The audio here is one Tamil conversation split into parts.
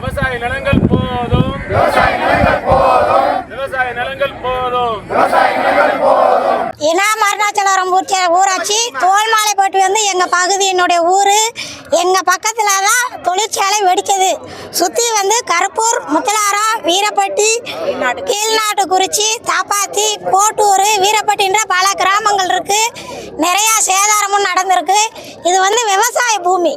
விவசாய நிலங்கள் போதும். விவசாய நிலங்கள் போதும். இனாம் அருணாச்சலம் ஊராட்சி தோல்மாலைப்பட்டி வந்து எங்கள் பகுதியினுடைய ஊர் எங்கள் பக்கத்தில் தான் தொழிற்சாலை வெடிச்சது. சுற்றி வந்து கருப்பூர் முத்தலாரம் வீரப்பட்டி கீழ்நாட்டு குறிச்சி தாப்பாத்தி கோட்டூர் வீரப்பட்டின்ற பல கிராமங்கள் இருக்குது நிறையா சேதாரமும் நடந்திருக்கு. இது வந்து விவசாய பூமி.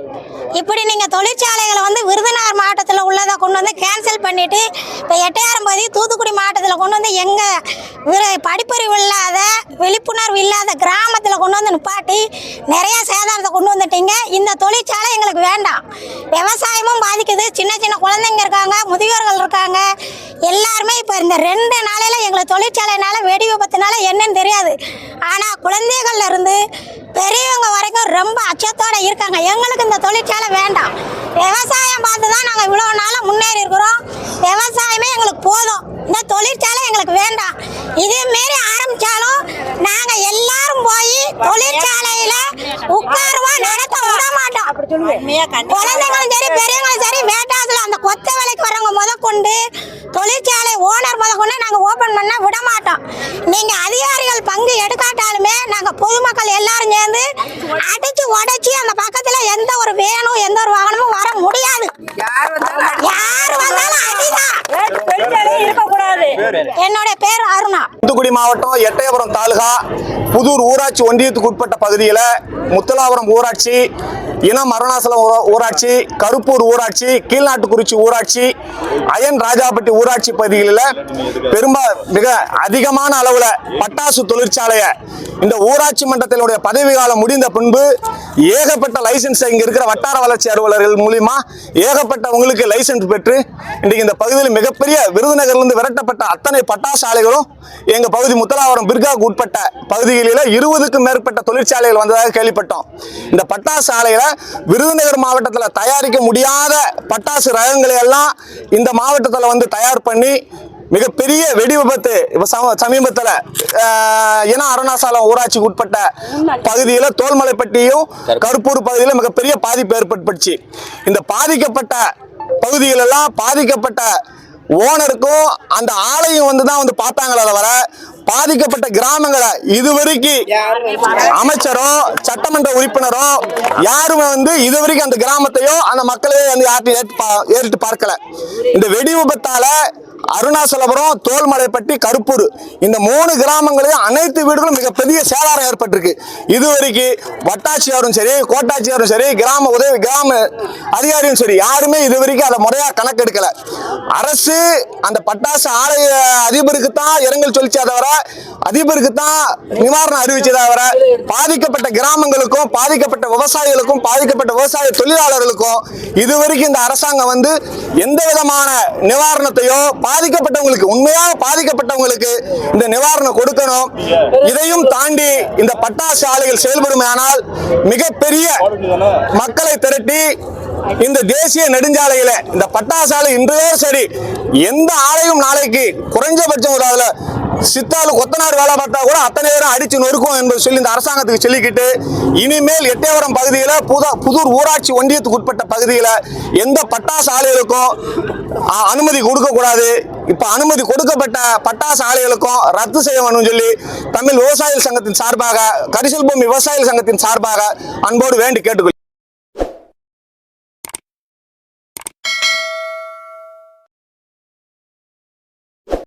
இப்படி நீங்கள் தொழிற்சாலைகளை வந்து விருதுநகர் மாவட்டத்தில் உள்ளதை கொண்டு வந்து கேன்சல் பண்ணிவிட்டு இப்போ எட்டையாரம்பதி தூத்துக்குடி மாவட்டத்தில் கொண்டு வந்து எங்கள் படிப்பறிவு இல்லாத விழிப்புணர்வு இல்லாத கிராமத்தில் கொண்டு வந்து நிப்பாட்டி நிறைய சேதாரத்தை கொண்டு வந்துட்டீங்க. இந்த தொழிற்சாலை எங்களுக்கு வேண்டாம். விவசாயமும் பாதிக்குது. சின்ன சின்ன குழந்தைங்க இருக்காங்க முதியோர்கள் இருக்காங்க. எல்லாருமே இப்போ இந்த ரெண்டு நாளையில் எங்களுக்கு தொழிற்சாலைனால வெடி விபத்துனால என்னன்னு தெரியாது. ஆனால் குழந்தைகள்ல இருந்து பெரியவங்க ரொம்ப அச்சத்தோட இருக்காங்க. எங்களுக்கு இந்த தொழிற்சாலை வேண்டாம். விவசாயம் பார்த்து தான் நாங்கள் இவ்வளோ நாளாக முன்னேறி இருக்கிறோம். விவசாயமே எங்களுக்கு போதும். இந்த தொழிற்சாலை எங்களுக்கு வேண்டாம். இதே மாரி ஆரம்பிச்சாலும் நாங்கள் எல்லாரும் போய் தொழிற்சாலையில உட்காருவோம் நடத்த விட மாட்டோம். குழந்தைங்களும் சரி பெரியவங்களும் சரி வேட்டாசுல அந்த கொத்த வேலைக்கு வரவங்க முத கொண்டு தொழிற்சாலை ஓனர் முத கொண்டு நாங்கள் ஓப்பன் பண்ண விட மாட்டோம் நீங்க அதிகாரிகள் பங்கு எடுக்காட்டாலுமே நாங்கள் பொதுமக்கள் எல்லாரும் சேர்ந்து அடிச்சு உடைச்சி அந்த பக்கத்துல எந்த ஒரு வேணும் எந்த ஒரு வாகனமும் வர முடியாது. யார் வந்தாலும் அடிதான். என்னுடைய பேர் அருணா. தூத்துக்குடி மாவட்டம் எட்டயபுரம் தாலுகா புதூர் ஊராட்சி ஒன்றியத்துக்கு உட்பட்ட பகுதியில் முத்தலாபுரம் ஊராட்சி இனம் அருணாசலம் ஊராட்சி கருப்பூர் ஊராட்சி கீழ்நாட்டுக்குறிச்சி ஊராட்சி அயன் ராஜாப்பட்டி ஊராட்சி பகுதிகளில் பெரும்ப மிக அதிகமான அளவில் பட்டாசு தொழிற்சாலையை இந்த ஊராட்சி மன்றத்தினுடைய பதவி காலம் முடிந்த பின்பு ஏகப்பட்ட லைசன்ஸ் இங்க இருக்கிற வட்டார வளர்ச்சி அலுவலர்கள் மூலியமா ஏகப்பட்டவங்களுக்கு லைசன்ஸ் பெற்று இன்றைக்கு இந்த பகுதியில் மிகப்பெரிய விருதுநகர்லேருந்து விரட்டப்பட்ட அத்தனை பட்டாசு ஆலைகளும் எங்க பகுதி முத்தலாவரம் பிர்காவுக்கு உட்பட்ட பகுதிகளில் இருபதுக்கும் மேற்பட்ட தொழிற்சாலைகள் வந்ததாக கேள்விப்பட்டோம். இந்த பட்டாசு விருதுநகர் மாவட்டத்தில் தயாரிக்க முடியாத பட்டாசு ரகங்களை எல்லாம் இந்த மாவட்டத்தில் வந்து தயார் பண்ணி மிகப்பெரிய வெடி விபத்து. இப்ப சம- சமீபத்துல ஆஹ், இன அருணாசலம் ஊராட்சிக்கு உட்பட்ட பகுதியில் தோல்மலைப்பட்டியும் கருப்பூர் பகுதியில் மிகப்பெரிய பாதிப்பு ஏற்பட்டுச்சு. இந்த பாதிக்கப்பட்ட பகுதிகளெல்லாம் பாதிக்கப்பட்ட ஓனருக்கும் அந்த ஆலையும் வந்து தான் வந்து பார்த்தாங்களே தவிர பாதிக்கப்பட்ட கிராமங்களை இதுவரைக்கும் அமைச்சரோ சட்டமன்ற உறுப்பினரோ யாருமே வந்து இதுவரைக்கும் அந்த கிராமத்தையோ அந்த மக்களையோ வந்து யார்ட்டும் ஏற்று பா- ஏறிட்டு பார்க்கல. இந்த வெடி விபத்தால அருணாசலபுரம் தோல்மலைப்பட்டி கருப்பூர் இந்த மூணு கிராமங்களையும் அனைத்து வீடுகளும் மிகப்பெரிய சேதாரம் ஏற்பட்டிருக்கு. இதுவரைக்கும் வட்டாட்சியாரும் சரி கோட்டாட்சியாரும் சரி கிராம உதவி கிராம அதிகாரியும் சரி யாருமே இதுவரைக்கும் அதை முறையாக கணக்கெடுக்கல. அரசு அந்த பட்டாசு ஆலய அதிபருக்கு தான் இரங்கல் சொல்லிச்சே தவிர அதிபருக்கு தான் நிவாரணம் அறிவிச்சதே தவிர பாதிக்கப்பட்ட கிராமங்களுக்கும் பாதிக்கப்பட்ட விவசாயிகளுக்கும் பாதிக்கப்பட்ட விவசாய தொழிலாளர்களுக்கும் இதுவரைக்கும் இந்த அரசாங்கம் வந்து எந்த விதமான நிவாரணத்தையோ பாதிக்கப்பட்டவங்களுக்கு உண்மையாக பாதிக்கப்பட்டவங்களுக்கு இந்த நிவாரணம் கொடுக்கணும். இதையும் தாண்டி இந்த பட்டாசு ஆலைகள் செயல்படுமையானால் மிகப்பெரிய மக்களை திரட்டி இந்த தேசிய நெடுஞ்சாலையில இந்த பட்டாசு ஆலை இன்றையோ சரி எந்த ஆலையும் நாளைக்கு குறைஞ்சபட்சம் ஒரு அதுல சித்தாலு கொத்தனார் வேலை பார்த்தா கூட அத்தனை பேரும் அடிச்சு நொறுக்கும் என்பது சொல்லி இந்த அரசாங்கத்துக்கு சொல்லிக்கிட்டு இனிமேல் எட்டயபுரம் பகுதியில் புதா புதூர் ஊராட்சி ஒன்றியத்துக்கு உட்பட்ட பகுதியில் எந்த பட்டாசு ஆலைகளுக்கும் அனுமதி கொடுக்கக்கூடாது. இப்போ அனுமதி கொடுக்கப்பட்ட பட்டாசு ஆலைகளுக்கும் ரத்து செய்ய வேணும்னு சொல்லி தமிழ் விவசாயிகள் சங்கத்தின் சார்பாக கரிசல் பூமி விவசாயிகள் சங்கத்தின் சார்பாக அன்போடு வேண்டி கேட்டுக்கொள்